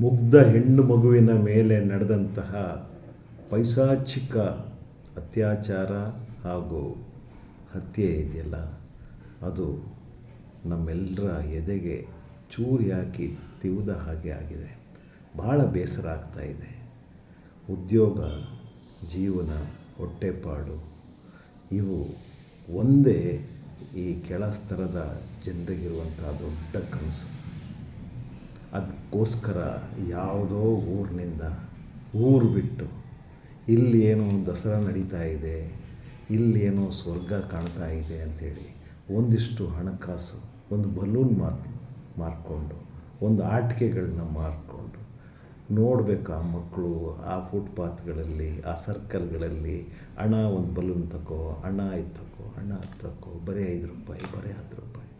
ಮುಗ್ಧ ಹೆಣ್ಣು ಮಗುವಿನ ಮೇಲೆ ನಡೆದಂತಹ ಪೈಸಾಚಿಕ ಅತ್ಯಾಚಾರ ಹಾಗೂ ಹತ್ಯೆ ಇದೆಯಲ್ಲ? ಅದು ನಮ್ಮೆಲ್ಲರ ಎದೆಗೆ ಚೂರಿ ಹಾಕಿ ತಿವಿದ ಹಾಗೆ ಆಗಿದೆ. ಭಾಳ ಬೇಸರ ಆಗ್ತಾ ಇದೆ. ಉದ್ಯೋಗ, ಜೀವನ, ಹೊಟ್ಟೆಪಾಡು, ಇವು ಒಂದೇ ಈ ಕೆಳಸ್ತರದ ಜನರಿಗಿರುವಂಥ ದೊಡ್ಡ ಕನಸು. ಅದಕ್ಕೋಸ್ಕರ ಯಾವುದೋ ಊರಿನಿಂದ ಊರು ಬಿಟ್ಟು ಇಲ್ಲಿ ಏನೋ ದಸರಾ ನಡೀತಾ ಇದೆ, ಇಲ್ಲಿ ಏನೋ ಸ್ವರ್ಗ ಕಾಣ್ತಾ ಇದೆ ಅಂಥೇಳಿ ಒಂದಿಷ್ಟು ಹಣಕಾಸು, ಒಂದು ಬಲೂನ್ ಮಾರ್, ಮಾರ್ಕೊಂಡು, ಒಂದು ಆಟಿಕೆಗಳನ್ನ ಮಾರ್ಕೊಂಡು ನೋಡಬೇಕು ಆ ಮಕ್ಕಳು ಆ ಫುಟ್ಪಾತ್ಗಳಲ್ಲಿ, ಆ ಸರ್ಕಲ್ಗಳಲ್ಲಿ ಹಣ ಒಂದು ಬಲೂನ್ ತಕೋ ಹಣ ಇದು ತಗೋ ಹಣ ಅದು ತಗೋ ಬರೀ ಐದು ರೂಪಾಯಿ, ಬರೀ ಹತ್ತು ರೂಪಾಯಿ.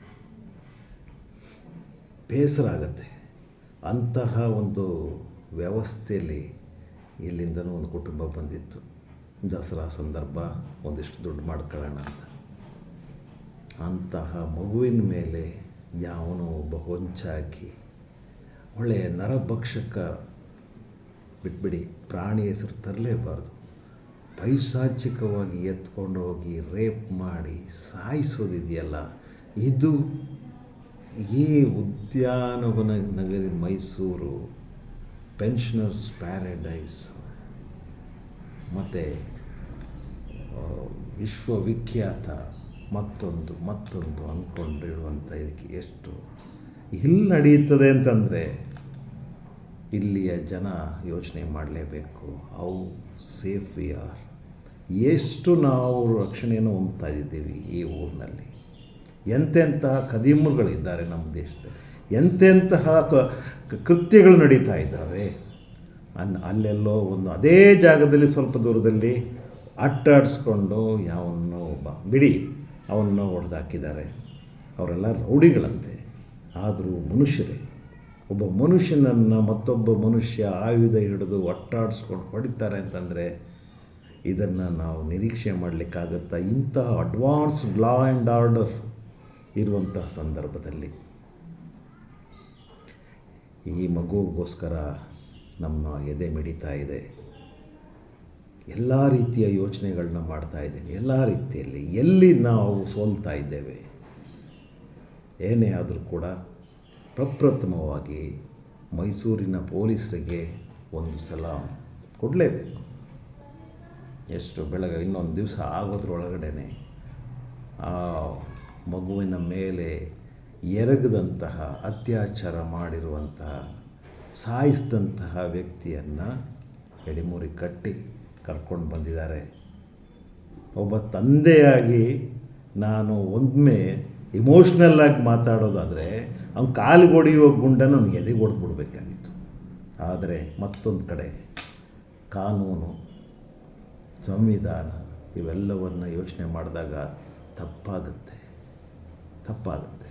ಬೇಸರ ಆಗತ್ತೆ. ಅಂತಹ ಒಂದು ವ್ಯವಸ್ಥೆಯಲ್ಲಿ ಇಲ್ಲಿಂದನೂ ಒಂದು ಕುಟುಂಬ ಬಂದಿತ್ತು. ದಸರಾ ಸಂದರ್ಭ ಒಂದಿಷ್ಟು ದುಡ್ಡು ಮಾಡ್ಕೊಳ್ಳೋಣ ಅಂತ. ಅಂತಹ ಮಗುವಿನ ಮೇಲೆ ಯಾವನೋ ಒಬ್ಬ ಹೊಂಚಾಕಿ ಒಳ್ಳೆಯ ನರಭಕ್ಷಕ ಬಿಟ್ಬಿಡಿ, ಪ್ರಾಣಿ ಹೆಸರು ತರಲೇಬಾರ್ದು. ಪೈಸಾಚಿಕವಾಗಿ ಎತ್ಕೊಂಡು ಹೋಗಿ ರೇಪ್ ಮಾಡಿ ಸಾಯಿಸೋದಿದೆಯಲ್ಲ, ಇದು ಈ ಉದ್ಯಾನವನ ನಗರಿ ಮೈಸೂರು ಪೆನ್ಷನರ್ಸ್ ಪ್ಯಾರಡೈಸ್. ಮತ್ತು ವಿಶ್ವವಿಖ್ಯಾತ ಮತ್ತೊಂದು ಮತ್ತೊಂದು ಅಂದ್ಕೊಂಡಿರುವಂಥ ಇದಕ್ಕೆ ಎಷ್ಟು ಇಲ್ಲಿ ನಡೆಯುತ್ತದೆ ಅಂತಂದರೆ ಇಲ್ಲಿಯ ಜನ ಯೋಚನೆ ಮಾಡಲೇಬೇಕು. How safe we are. ಎಷ್ಟು ನಾವು ರಕ್ಷಣೆಯನ್ನು ಹೊಂದ್ತಾ ಇದ್ದೀವಿ ಈ ಊರಿನಲ್ಲಿ. ಎಂತೆಂತಹ ಕದಿಮುಗಳಿದ್ದಾರೆ ನಮ್ಮ ದೇಶದಲ್ಲಿ. ಎಂತೆಂತಹ ಕೃತ್ಯಗಳು ನಡೀತಾ ಇದ್ದಾವೆ? ಅನ್ ಅಲ್ಲೆಲ್ಲೋ ಒಂದು ಅದೇ ಜಾಗದಲ್ಲಿ ಸ್ವಲ್ಪ ದೂರದಲ್ಲಿ ಅಟ್ಟಾಡಿಸ್ಕೊಂಡು ಯಾವನ್ನೋ ಒಬ್ಬ ಬಿಡಿ ಅವನ್ನೋ ಹೊಡೆದಾಕಿದ್ದಾರೆ. ಅವರೆಲ್ಲ ರೌಡಿಗಳಂತೆ. ಆದರೂ ಮನುಷ್ಯರೇ, ಒಬ್ಬ ಮನುಷ್ಯನನ್ನು ಮತ್ತೊಬ್ಬ ಮನುಷ್ಯ ಆಯುಧ ಹಿಡಿದು ಒಟ್ಟಾಡಿಸ್ಕೊಂಡು ಹೊಡಿತಾರೆ ಅಂತಂದರೆ ಇದನ್ನು ನಾವು ನಿರೀಕ್ಷೆ ಮಾಡಲಿಕ್ಕಾಗತ್ತಾ ಇಂತಹ ಅಡ್ವಾನ್ಸ್ಡ್ ಲಾ ಆ್ಯಂಡ್ ಆರ್ಡರ್ ಇರುವಂತಹ ಸಂದರ್ಭದಲ್ಲಿ. ಈ ಮಗುಗೋಸ್ಕರ ನಮ್ಮ ಎದೆ ಮಿಡಿತಾ ಇದೆ. ಎಲ್ಲ ರೀತಿಯ ಯೋಚನೆಗಳನ್ನ ಮಾಡ್ತಾ ಇದ್ದೀನಿ. ಎಲ್ಲ ರೀತಿಯಲ್ಲಿ ಎಲ್ಲಿ ನಾವು ಸೋಲ್ತಾ ಇದ್ದೇವೆ, ಏನೇ ಆದರೂ ಕೂಡ ಪ್ರಪ್ರಥಮವಾಗಿ ಮೈಸೂರಿನ ಪೊಲೀಸರಿಗೆ ಒಂದು ಸಲ ಕೊಡಲೇಬೇಕು. ಎಷ್ಟು ಬೆಳಗ್ಗೆ, ಇನ್ನೊಂದು ದಿವಸ ಆಗೋದ್ರೊಳಗಡೆ ಆ ಮಗುವಿನ ಮೇಲೆ ಎರಗದಂತಹ ಅತ್ಯಾಚಾರ ಮಾಡಿರುವಂತಹ ಸಾಯಿಸಿದಂತಹ ವ್ಯಕ್ತಿಯನ್ನು ಎಡಿಮೂರಿ ಕಟ್ಟಿ ಕರ್ಕೊಂಡು ಬಂದಿದ್ದಾರೆ. ಒಬ್ಬ ತಂದೆಯಾಗಿ ನಾನು ಒಮ್ಮೆ ಇಮೋಷ್ನಲ್ಲಾಗಿ ಮಾತಾಡೋದಾದರೆ ಅವ್ನು ಕಾಲಿಗೆ ಹೊಡೆಯುವ ಗುಂಡನ್ನು ಅವ್ನಿಗೆ ಎದೆಗೆ ಹೊಡೆದ್ಬಿಡ್ಬೇಕಾಗಿತ್ತು. ಆದರೆ ಮತ್ತೊಂದು ಕಡೆ ಕಾನೂನು, ಸಂವಿಧಾನ ಇವೆಲ್ಲವನ್ನು ಯೋಚನೆ ಮಾಡಿದಾಗ ತಪ್ಪಾಗುತ್ತೆ. ತಪ್ಪಾಗುತ್ತೆ.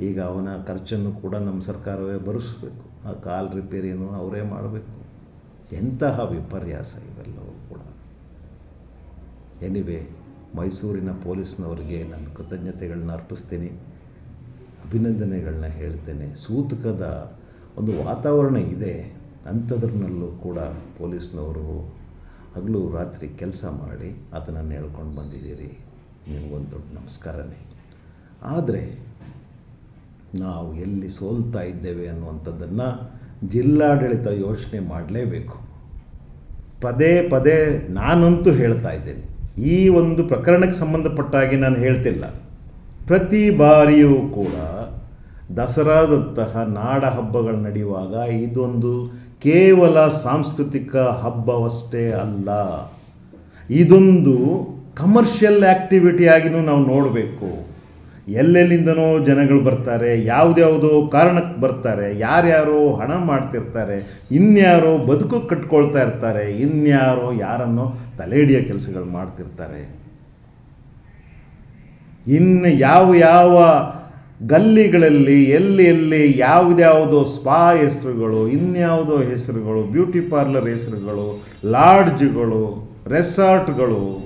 ಈಗ ಅವನ ಖರ್ಚನ್ನು ಕೂಡ ನಮ್ಮ ಸರ್ಕಾರವೇ ಭರಿಸ್ಬೇಕು. ಆ ಕಾಲ್ ರಿಪೇರಿಯನ್ನು ಅವರೇ ಮಾಡಬೇಕು. ಎಂತಹ ವಿಪರ್ಯಾಸ ಇವೆಲ್ಲವೂ ಕೂಡ. ಎನಿವೆ ಮೈಸೂರಿನ ಪೊಲೀಸ್ನವರಿಗೆ ನಾನು ಕೃತಜ್ಞತೆಗಳನ್ನ ಅರ್ಪಿಸ್ತೀನಿ. ಅಭಿನಂದನೆಗಳನ್ನ ಹೇಳ್ತೇನೆ. ಸೂತಕದ ಒಂದು ವಾತಾವರಣ ಇದೆ. ಅಂಥದ್ರಲ್ಲೂ ಕೂಡ ಪೊಲೀಸ್ನವರು ಹಗಲು ರಾತ್ರಿ ಕೆಲಸ ಮಾಡಿ, ಅದನ್ನು ಹೇಳ್ಕೊಂಡು ಬಂದಿದ್ದೀರಿ. ನಿಮಗೊಂದು ದೊಡ್ಡ ನಮಸ್ಕಾರನೇ. ಆದರೆ ನಾವು ಎಲ್ಲಿ ಸೋಲ್ತಾ ಇದ್ದೇವೆ ಅನ್ನುವಂಥದ್ದನ್ನು ಜಿಲ್ಲಾಡಳಿತ ಯೋಚನೆ ಮಾಡಲೇಬೇಕು. ಪದೇ ಪದೇ ನಾನಂತೂ ಹೇಳ್ತಾ ಇದ್ದೇನೆ. ಈ ಒಂದು ಪ್ರಕರಣಕ್ಕೆ ಸಂಬಂಧಪಟ್ಟ ಹಾಗೆ ನಾನು ಹೇಳ್ತಿಲ್ಲ. ಪ್ರತಿ ಬಾರಿಯೂ ಕೂಡ ದಸರಾದಂತಹ ನಾಡ ಹಬ್ಬಗಳು ನಡೆಯುವಾಗ ಇದೊಂದು ಕೇವಲ ಸಾಂಸ್ಕೃತಿಕ ಹಬ್ಬವಷ್ಟೇ ಅಲ್ಲ. ಇದೊಂದು ಕಮರ್ಷಿಯಲ್ ಆ್ಯಕ್ಟಿವಿಟಿಯಾಗಿಯೂ ನಾವು ನೋಡಬೇಕು. ಎಲ್ಲೆಲ್ಲಿಂದನೋ ಜನಗಳು ಬರ್ತಾರೆ ಯಾವುದ್ಯಾವುದೋ ಕಾರಣಕ್ಕೆ ಬರ್ತಾರೆ, ಯಾರ್ಯಾರೋ ಹಣ ಮಾಡ್ತಿರ್ತಾರೆ, ಇನ್ಯಾರೋ ಬದುಕು ಕಟ್ಕೊಳ್ತಾ ಇರ್ತಾರೆ, ಇನ್ಯಾರೋ ಯಾರನ್ನೋ ತಲೆ ಹಿಡಿಯೋ ಕೆಲಸಗಳು ಮಾಡ್ತಿರ್ತಾರೆ. ಇನ್ನು ಯಾವ ಯಾವ ಗಲ್ಲಿಗಳಲ್ಲಿ, ಎಲ್ಲಿ ಎಲ್ಲಿ ಯಾವುದ್ಯಾವುದೋ ಸ್ಪಾ ಹೆಸರುಗಳು, ಇನ್ಯಾವುದೋ ಹೆಸರುಗಳು, ಬ್ಯೂಟಿ ಪಾರ್ಲರ್ ಹೆಸರುಗಳು, ಲಾಡ್ಜ್ಗಳು, ರೆಸಾರ್ಟ್ಗಳು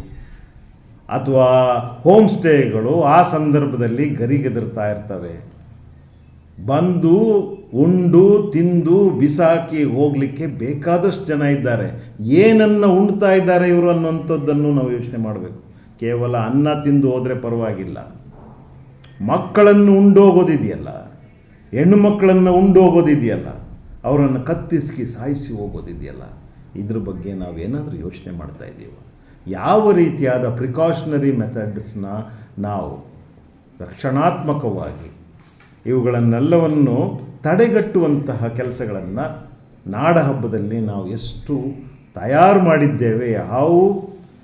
ಅಥವಾ ಹೋಮ್ ಸ್ಟೇಗಳು ಆ ಸಂದರ್ಭದಲ್ಲಿ ಗರಿಗೆದರ್ತಾ ಇರ್ತವೆ. ಬಂದು, ಉಂಡು, ತಿಂದು, ಬಿಸಾಕಿ ಹೋಗಲಿಕ್ಕೆ ಬೇಕಾದಷ್ಟು ಜನ ಇದ್ದಾರೆ. ಏನನ್ನು ಉಣ್ತಾ ಇದ್ದಾರೆ ಇವರು ಅನ್ನೋಂಥದ್ದನ್ನು ನಾವು ಯೋಚನೆ ಮಾಡಬೇಕು. ಕೇವಲ ಅನ್ನ ತಿಂದು ಹೋದರೆ ಪರವಾಗಿಲ್ಲ. ಮಕ್ಕಳನ್ನು ಉಂಡೋಗೋದಿದೆಯಲ್ಲ? ಹೆಣ್ಣು ಮಕ್ಕಳನ್ನು ಉಂಡೋಗೋದಿದೆಯಲ್ಲ? ಅವರನ್ನು ಕತ್ತಿಸ್ಕಿ ಸಾಯಿಸಿ ಹೋಗೋದಿದೆಯಲ್ಲ? ಇದ್ರ ಬಗ್ಗೆ ನಾವೇನಾದರೂ ಯೋಚನೆ ಮಾಡ್ತಾ ಇದ್ದೀವ ಯಾವ ರೀತಿಯಾದ ಪ್ರಿಕಾಷನರಿ ಮೆಥಡ್ಸ್ನ ನಾವು ರಕ್ಷಣಾತ್ಮಕವಾಗಿ ಇವುಗಳನ್ನೆಲ್ಲವನ್ನು ತಡೆಗಟ್ಟುವಂತಹ ಕೆಲಸಗಳನ್ನು ನಾಡಹಬ್ಬದಲ್ಲಿ ನಾವು ಎಷ್ಟು ತಯಾರು ಮಾಡಿದ್ದೇವೆ how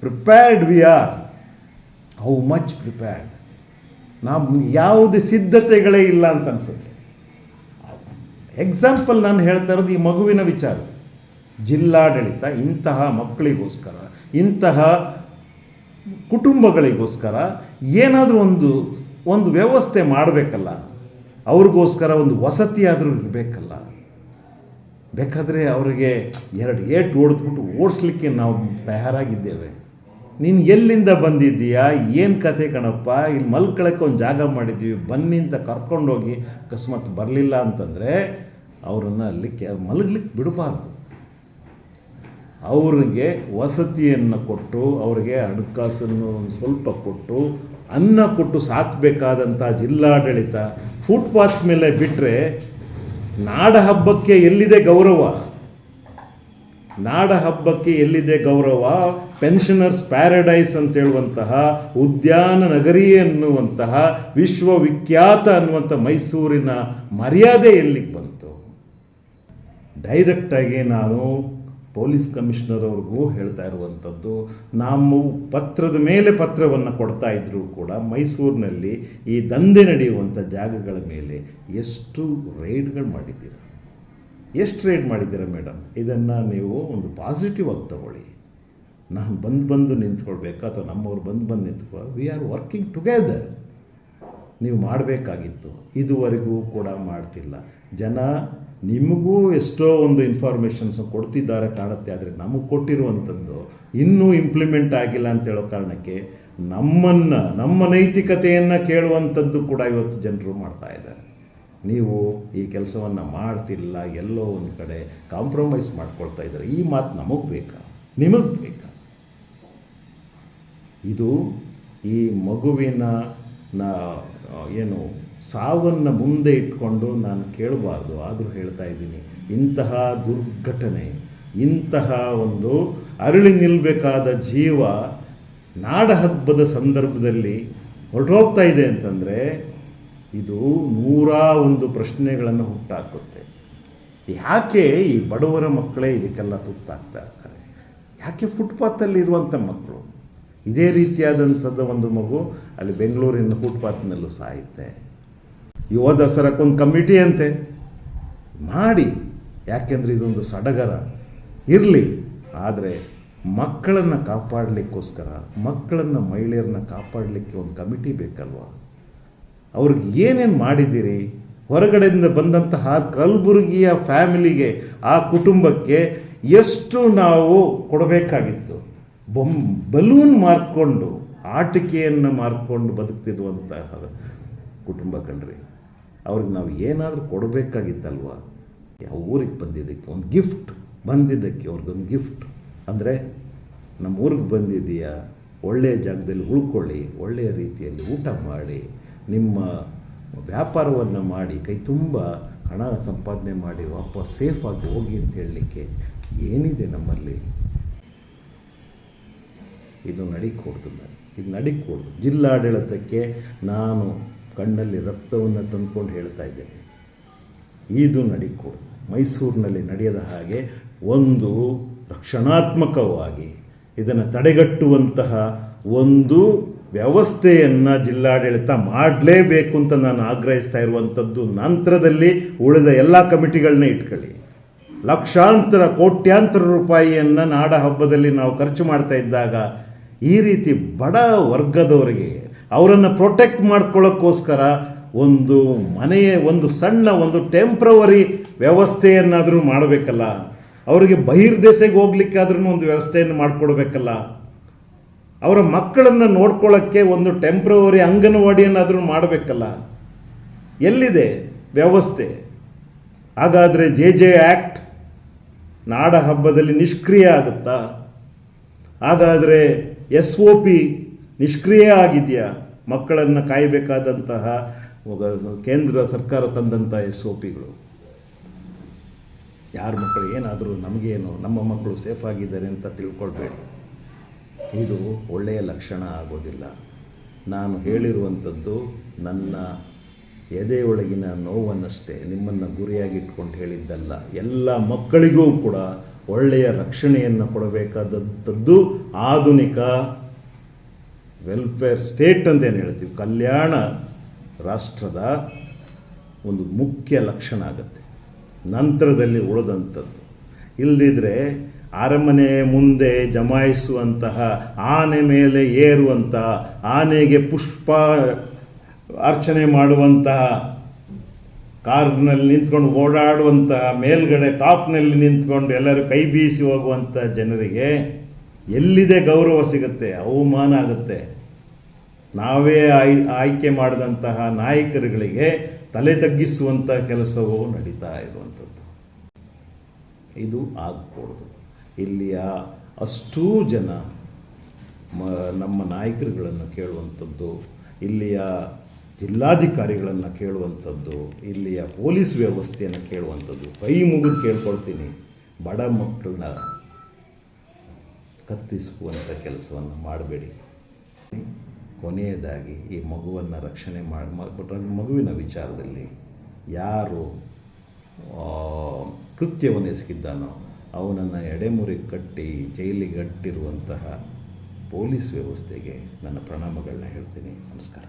prepared we are how much prepared ನಾವು ಯಾವುದೇ ಸಿದ್ಧತೆಗಳೇ ಇಲ್ಲ ಅಂತ ಅನಿಸುತ್ತೆ. ಎಕ್ಸಾಂಪಲ್ ನಾನು ಹೇಳ್ತಾ ಇರೋದು ಈ ಮಗುವಿನ ವಿಚಾರ. ಜಿಲ್ಲಾಡಳಿತ ಇಂತಹ ಮಕ್ಕಳಿಗೋಸ್ಕರ ಇಂತಹ ಕುಟುಂಬಗಳಿಗೋಸ್ಕರ ಏನಾದರೂ ಒಂದು ಒಂದು ವ್ಯವಸ್ಥೆ ಮಾಡಬೇಕಲ್ಲ, ಅವ್ರಿಗೋಸ್ಕರ ಒಂದು ವಸತಿ ಆದರೂ ಇರಬೇಕಲ್ಲ. ಬೇಕಾದರೆ ಅವರಿಗೆ ಎರಡು ಏಟು ಹೊಡೆದ್ಬಿಟ್ಟು ಓಡಿಸ್ಲಿಕ್ಕೆ ನಾವು ತಯಾರಾಗಿದ್ದೇವೆ. ನೀನು ಎಲ್ಲಿಂದ ಬಂದಿದ್ದೀಯಾ? ಏನು ಕತೆ ಕಣಪ್ಪ? ಇಲ್ಲಿ ಮಲ್ಕೊಳಕ್ಕೆ ಒಂದು ಜಾಗ ಮಾಡಿದ್ದೀವಿ. ಬನ್ನಿ ಅಂತ ಕರ್ಕೊಂಡೋಗಿ ಅಕಸ್ಮಾತ್ ಬರಲಿಲ್ಲ ಅಂತಂದರೆ ಅವರನ್ನು ಅಲ್ಲಿ ಕೆ ಮಲಗ್ಲಿಕ್ಕೆ ಬಿಡಬಾರ್ದು. ಅವರಿಗೆ ವಸತಿಯನ್ನು ಕೊಟ್ಟು, ಅವರಿಗೆ ಹಣಕಾಸನ್ನು ಸ್ವಲ್ಪ ಕೊಟ್ಟು, ಅನ್ನ ಕೊಟ್ಟು ಸಾಕಬೇಕಾದಂಥ ಜಿಲ್ಲಾಡಳಿತ ಫುಟ್ಪಾತ್ ಮೇಲೆ ಬಿಟ್ಟರೆ ನಾಡ ಹಬ್ಬಕ್ಕೆ ಎಲ್ಲಿದೆ ಗೌರವ? ನಾಡ ಹಬ್ಬಕ್ಕೆ ಎಲ್ಲಿದೆ ಗೌರವ? ಪೆನ್ಷನರ್ಸ್ ಪ್ಯಾರಡೈಸ್ ಅಂತ ಹೇಳುವಂತಹ, ಉದ್ಯಾನ ನಗರಿ ಎನ್ನುವಂತಹ, ವಿಶ್ವವಿಖ್ಯಾತ ಅನ್ನುವಂಥ ಮೈಸೂರಿನ ಮರ್ಯಾದೆ ಎಲ್ಲಿಗೆ ಬಂತು? ಡೈರೆಕ್ಟಾಗಿ ನಾನು ಪೊಲೀಸ್ ಕಮಿಷನರ್ ಅವ್ರಿಗೂ ಹೇಳ್ತಾ ಇರುವಂಥದ್ದು, ನಾವು ಪತ್ರದ ಮೇಲೆ ಪತ್ರವನ್ನು ಕೊಡ್ತಾ ಇದ್ದರೂ ಕೂಡ ಮೈಸೂರಿನಲ್ಲಿ ಈ ದಂಧೆ ನಡೆಯುವಂಥ ಜಾಗಗಳ ಮೇಲೆ ಎಷ್ಟು ರೈಡ್ಗಳು ಮಾಡಿದ್ದೀರ? ಎಷ್ಟು ರೈಡ್ ಮಾಡಿದ್ದೀರ ಮೇಡಮ್? ಇದನ್ನು ನೀವು ಒಂದು ಪಾಸಿಟಿವ್ ಆಗಿ ತಗೊಳ್ಳಿ. ನಾನು ಬಂದು ಬಂದು ನಿಂತ್ಕೊಳ್ಬೇಕು ಅಥವಾ ನಮ್ಮವ್ರು ಬಂದು ಬಂದು ನಿಂತ್ಕೊಳ್ಳಿ ವಿ ಆರ್ ವರ್ಕಿಂಗ್ ಟುಗೆದರ್ ನೀವು ಮಾಡಬೇಕಾಗಿತ್ತು. ಇದುವರೆಗೂ ಕೂಡ ಮಾಡ್ತಿಲ್ಲ. ಜನ ನಿಮಗೂ ಎಷ್ಟೋ ಒಂದು ಇನ್ಫಾರ್ಮೇಷನ್ಸ್ ಕೊಡ್ತಿದ್ದಾರೆ ಕಾಣುತ್ತೆ, ಆದರೆ ನಮಗೆ ಕೊಟ್ಟಿರುವಂಥದ್ದು ಇನ್ನೂ ಇಂಪ್ಲಿಮೆಂಟ್ ಆಗಿಲ್ಲ ಅಂತ ಹೇಳೋ ಕಾರಣಕ್ಕೆ ನಮ್ಮನ್ನು, ನಮ್ಮ ನೈತಿಕತೆಯನ್ನು ಕೇಳುವಂಥದ್ದು ಕೂಡ ಇವತ್ತು ಜನರು ಮಾಡ್ತಾ ಇದ್ದಾರೆ. ನೀವು ಈ ಕೆಲಸವನ್ನು ಮಾಡ್ತಿಲ್ಲ, ಎಲ್ಲೋ ಒಂದು ಕಡೆ ಕಾಂಪ್ರಮೈಸ್ ಮಾಡ್ಕೊಳ್ತಾ ಇದ್ದಾರೆ. ಈ ಮಾತು ನಮಗೆ ಬೇಕಾ? ನಿಮಗೆ ಬೇಕಾ? ಇದು ಈ ಮಗುವಿನ ಏನು ಸಾವನ್ನು ಮುಂದೆ ಇಟ್ಕೊಂಡು ನಾನು ಕೇಳಬಾರ್ದು, ಆದರೂ ಹೇಳ್ತಾ ಇದ್ದೀನಿ. ಇಂತಹ ದುರ್ಘಟನೆ, ಇಂತಹ ಒಂದು ಅರಳಿ ನಿಲ್ಲಬೇಕಾದ ಜೀವ ನಾಡ ಹಬ್ಬದ ಸಂದರ್ಭದಲ್ಲಿ ಹೊರಟೋಗ್ತಾ ಇದೆ ಅಂತಂದರೆ ಇದು ನೂರ ಒಂದು ಪ್ರಶ್ನೆಗಳನ್ನು ಹುಟ್ಟಾಕುತ್ತೆ. ಯಾಕೆ ಈ ಬಡವರ ಮಕ್ಕಳೇ ಇದಕ್ಕೆಲ್ಲ ತುತ್ತಾಗ್ತಾ ಇರ್ತಾರೆ? ಯಾಕೆ ಫುಟ್ಪಾತಲ್ಲಿರುವಂಥ ಮಕ್ಕಳು? ಇದೇ ರೀತಿಯಾದಂಥದ್ದು ಒಂದು ಮಗು ಅಲ್ಲಿ ಬೆಂಗಳೂರಿನ ಫುಟ್ಪಾತ್ನಲ್ಲೂ ಸಾಯುತ್ತೆ. ಯುವ ದಸರಾಕ್ಕೊಂದು ಕಮಿಟಿ ಅಂತೆ. ಮಾಡಿ. ಯಾಕೆಂದರೆ ಇದೊಂದು ಸಡಗರ. ಇರಲಿ. ಆದರೆ ಮಕ್ಕಳನ್ನು ಕಾಪಾಡಲಿಕ್ಕೋಸ್ಕರ, ಮಕ್ಕಳನ್ನು ಮಹಿಳೆಯರನ್ನ ಕಾಪಾಡಲಿಕ್ಕೆ ಒಂದು ಕಮಿಟಿ ಬೇಕಲ್ವಾ? ಅವ್ರಿಗೆ ಏನೇನು ಮಾಡಿದ್ದೀರಿ ಹೊರಗಡೆಯಿಂದ ಬಂದಂತಹ ಕಲಬುರಗಿಯ ಫ್ಯಾಮಿಲಿಗೆ, ಆ ಕುಟುಂಬಕ್ಕೆ ಎಷ್ಟು ನಾವು ಕೊಡಬೇಕಾಗಿತ್ತು? ಬೊಮ್ ಬಲೂನ್ ಮಾರ್ಕೊಂಡು, ಆಟಿಕೆಯನ್ನು ಮಾರ್ಕೊಂಡು ಬದುಕ್ತಿರುವಂತಹ ಕುಟುಂಬ ಕಣ್ರಿ. ಅವ್ರಿಗೆ ನಾವು ಏನಾದರೂ ಕೊಡಬೇಕಾಗಿತ್ತಲ್ವ? ಯಾವ ಊರಿಗೆ ಬಂದಿದ್ದಕ್ಕೆ? ಒಂದು ಗಿಫ್ಟ್ ಬಂದಿದ್ದಕ್ಕೆ ಅವ್ರಿಗೊಂದು ಗಿಫ್ಟ್ ಅಂದರೆ ನಮ್ಮ ಊರಿಗೆ ಬಂದಿದ್ದೀಯಾ? ಒಳ್ಳೆಯ ಜಾಗದಲ್ಲಿ ಉಳ್ಕೊಳ್ಳಿ, ಒಳ್ಳೆಯ ರೀತಿಯಲ್ಲಿ ಊಟ ಮಾಡಿ, ನಿಮ್ಮ ವ್ಯಾಪಾರವನ್ನು ಮಾಡಿ, ಕೈ ತುಂಬ ಹಣ ಸಂಪಾದನೆ ಮಾಡಿ, ವಾಪಸ್ ಸೇಫಾಗಿ ಹೋಗಿ ಅಂತ ಹೇಳಲಿಕ್ಕೆ ಏನಿದೆ ನಮ್ಮಲ್ಲಿ? ಇದು ನಡಿಕೂಡ್ದು ನಾನು ಇದು ನಡಿಕೊಡ್ತು ಜಿಲ್ಲಾಡಳಿತಕ್ಕೆ ನಾನು ಕಣ್ಣಲ್ಲಿ ರಕ್ತವನ್ನು ತಂದುಕೊಂಡು ಹೇಳ್ತಾ ಇದ್ದೇನೆ. ಇದು ನಡಿಕೂಡ್ದು. ಮೈಸೂರಿನಲ್ಲಿ ನಡೆಯದ ಹಾಗೆ ಒಂದು ರಕ್ಷಣಾತ್ಮಕವಾಗಿ ಇದನ್ನು ತಡೆಗಟ್ಟುವಂತಹ ಒಂದು ವ್ಯವಸ್ಥೆಯನ್ನು ಜಿಲ್ಲಾಡಳಿತ ಮಾಡಲೇಬೇಕು ಅಂತ ನಾನು ಆಗ್ರಹಿಸ್ತಾ ಇರುವಂಥದ್ದು ನಂತರದಲ್ಲಿ ಉಳಿದ ಎಲ್ಲ ಕಮಿಟಿಗಳನ್ನ ಇಟ್ಕೊಳ್ಳಿ. ಲಕ್ಷಾಂತರ, ಕೋಟ್ಯಾಂತರ ರೂಪಾಯಿಯನ್ನು ನಾಡ ಹಬ್ಬದಲ್ಲಿ ನಾವು ಖರ್ಚು ಮಾಡ್ತಾ ಇದ್ದಾಗ ಈ ರೀತಿ ಬಡ ವರ್ಗದವರಿಗೆ ಅವರನ್ನು ಪ್ರೊಟೆಕ್ಟ್ ಮಾಡ್ಕೊಳ್ಳೋಕ್ಕೋಸ್ಕರ ಒಂದು ಮನೆಯ, ಒಂದು ಸಣ್ಣ, ಒಂದು ಟೆಂಪ್ರವರಿ ವ್ಯವಸ್ಥೆಯನ್ನಾದರೂ ಮಾಡಬೇಕಲ್ಲ. ಅವರಿಗೆ ಬಹಿರ್ದೆಸೆಗೆ ಹೋಗ್ಲಿಕ್ಕಾದ್ರೂ ಒಂದು ವ್ಯವಸ್ಥೆಯನ್ನು ಮಾಡಿಕೊಡ್ಬೇಕಲ್ಲ ಅವರ ಮಕ್ಕಳನ್ನು ನೋಡ್ಕೊಳ್ಳೋಕ್ಕೆ ಒಂದು ಟೆಂಪ್ರವರಿ ಅಂಗನವಾಡಿಯನ್ನಾದರೂ ಮಾಡಬೇಕಲ್ಲ. ಎಲ್ಲಿದೆ ವ್ಯವಸ್ಥೆ? ಹಾಗಾದರೆ ಜೆ ಜೆ ಆ್ಯಕ್ಟ್ ನಾಡ ಹಬ್ಬದಲ್ಲಿ ನಿಷ್ಕ್ರಿಯ ಆಗುತ್ತಾ? ಹಾಗಾದರೆ ಎಸ್ ಒ ಪಿ ನಿಷ್ಕ್ರಿಯ ಆಗಿದೆಯಾ? ಮಕ್ಕಳನ್ನು ಕಾಯಬೇಕಾದಂತಹ ಕೇಂದ್ರ ಸರ್ಕಾರ ತಂದಂತಹ ಎಸ್ ಒ ಪಿಗಳು ಯಾರ ಮಕ್ಕಳು, ಏನಾದರೂ ನಮಗೇನು, ನಮ್ಮ ಮಕ್ಕಳು ಸೇಫ್ ಆಗಿದ್ದಾರೆ ಅಂತ ತಿಳ್ಕೊಳ್ಬೇಡಿ. ಇದು ಒಳ್ಳೆಯ ಲಕ್ಷಣ ಆಗೋದಿಲ್ಲ. ನಾನು ಹೇಳಿರುವಂಥದ್ದು ನನ್ನ ಎದೆಯೊಳಗಿನ ನೋವನ್ನಷ್ಟೇ, ನಿಮ್ಮನ್ನು ಗುರಿಯಾಗಿಟ್ಕೊಂಡು ಹೇಳಿದ್ದಲ್ಲ. ಎಲ್ಲ ಮಕ್ಕಳಿಗೂ ಕೂಡ ಒಳ್ಳೆಯ ರಕ್ಷಣೆಯನ್ನು ಕೊಡಬೇಕಾದಂಥದ್ದು ಆಧುನಿಕ ವೆಲ್ಫೇರ್ ಸ್ಟೇಟ್ ಅಂತ ಏನು ಹೇಳ್ತೀವಿ, ಕಲ್ಯಾಣ ರಾಷ್ಟ್ರದ ಒಂದು ಮುಖ್ಯ ಲಕ್ಷಣ ಆಗುತ್ತೆ. ನಂತರದಲ್ಲಿ ಉಳಿದಂಥದ್ದು. ಇಲ್ಲದಿದ್ದರೆ ಅರಮನೆ ಮುಂದೆ ಜಮಾಯಿಸುವಂತಹ, ಆನೆ ಮೇಲೆ ಏರುವಂತಹ ಆನೆಗೆ ಪುಷ್ಪ ಅರ್ಚನೆ ಮಾಡುವಂತಹ, ಕಾರ್ನಲ್ಲಿ ನಿಂತ್ಕೊಂಡು ಓಡಾಡುವಂತಹ ಮೇಲ್ಗಡೆ ಟಾಪ್ನಲ್ಲಿ ನಿಂತ್ಕೊಂಡು ಎಲ್ಲರೂ ಕೈ ಬೀಸಿ ಹೋಗುವಂಥ ಜನರಿಗೆ ಎಲ್ಲಿದೆ ಗೌರವ ಸಿಗುತ್ತೆ, ಅವಮಾನ ಆಗುತ್ತೆ. ನಾವೇ ಆಯ್, ಆಯ್ಕೆ ಮಾಡಿದಂತಹ ನಾಯಕರುಗಳಿಗೆ ತಲೆ ತಗ್ಗಿಸುವಂಥ ಕೆಲಸವೂ ನಡೀತಾ ಇರುವಂಥದ್ದು. ಇದು ಆಗಕೂಡದು ಇಲ್ಲಿಯ ಅಷ್ಟೂ ಜನ ಮ, ನಮ್ಮ ನಾಯಕರುಗಳನ್ನು ಕೇಳುವಂಥದ್ದು, ಇಲ್ಲಿಯ ಜಿಲ್ಲಾಧಿಕಾರಿಗಳನ್ನು ಕೇಳುವಂಥದ್ದು, ಇಲ್ಲಿಯ ಪೊಲೀಸ್ ವ್ಯವಸ್ಥೆಯನ್ನು ಕೇಳುವಂಥದ್ದು. ಕೈ ಮುಗಿದು ಕೇಳ್ಕೊಳ್ತೀನಿ. ಬಡ ಮಕ್ಕಳನ್ನ ಕತ್ತಿಸುವಂಥ ಕೆಲಸವನ್ನು ಮಾಡಬೇಡಿ. ಕೊನೆಯದಾಗಿ ಈ ಮಗುವನ್ನು ರಕ್ಷಣೆ ಮಾಡಿ ಮಗುವಿನ ವಿಚಾರದಲ್ಲಿ ಯಾರು ಕೃತ್ಯವನ್ನು ಎಸಗಿದ್ದಾನೋ ಅವನನ್ನು ಎಡೆಮುರಿ ಕಟ್ಟಿ ಜೈಲಿಗಟ್ಟಿರುವಂತಹ ಪೊಲೀಸ್ ವ್ಯವಸ್ಥೆಗೆ ನನ್ನ ಪ್ರಣಾಮಗಳನ್ನ ಹೇಳ್ತೀನಿ. ನಮಸ್ಕಾರ.